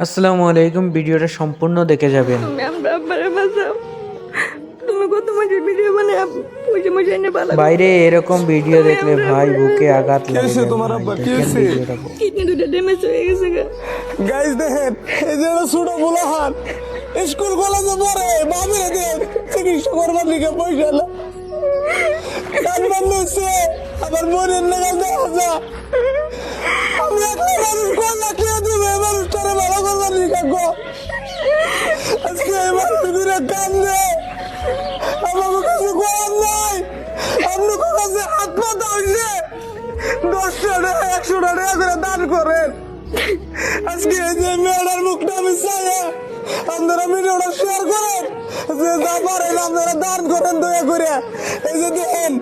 আসসালামু আলাইকুম ভিডিওটা সম্পূর্ণ দেখে যাবেন আমরা মানে বাইরে এরকম ভিডিও দেখলে ভাই বুকে আঘাত লাগে হয়েছে যায় তোমার। আব্বা? কি দেখেন হয়েছে? কিডনি দুটো ড্যামেজ হয়ে গেছে গা দেখেন এই যে ছোট বুলাহান স্কুল কলেজে পড়ে বাবিরে দেন চিকিৎসা করবার লিখে পয়সা না কান্নান হচ্ছে আবার বোনের লেগে দেখা যা আমি একটা মানুষ কোন ঘুরে কান আমার কাছে করার নাই। আপনার কাছে হাত পা দাঁড়িয়ে দশটা টাকা, একশো টাকা করে দান করেন। আজকে এই যে মেয়েটার মুখটা আমি চাই আপনারা ভিডিওটা শেয়ার করেন। যে যা পারেন আপনারা দান করেন দয়া করে এই যে দেখেন,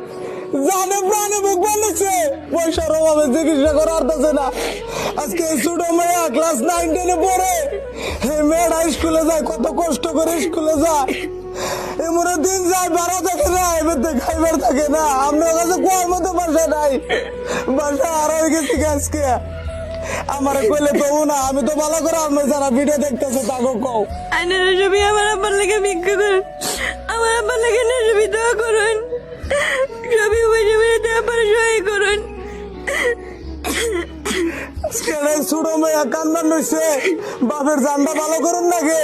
জানে প্রাণে মুখ বানিয়েছে। পয়সার অভাবে চিকিৎসা করা আসতেছে না। আজকে ছোট মেয়ে ক্লাস নাইন টেনে পড়ে। এই মেয়েটা স্কুলে যায়, কত কষ্ট করে স্কুলে যায়। এমন দিন যায়, বারো থাকে না এবার খাইবার থাকে না। আপনার কাছে মতো বাসা নাই। বাসা গেছি আজকে। আমার কইলে না, আমি তো ভালো করে আমি যারা ভিডিও দেখতেছে তাকে কও। আমার আব্বার লেগে ভিক্ষা করুন আমার আব্বার লেগে ছোট মেয়ে কান্দান নইছে। বাপের জানটা ভালো করুন নাকি?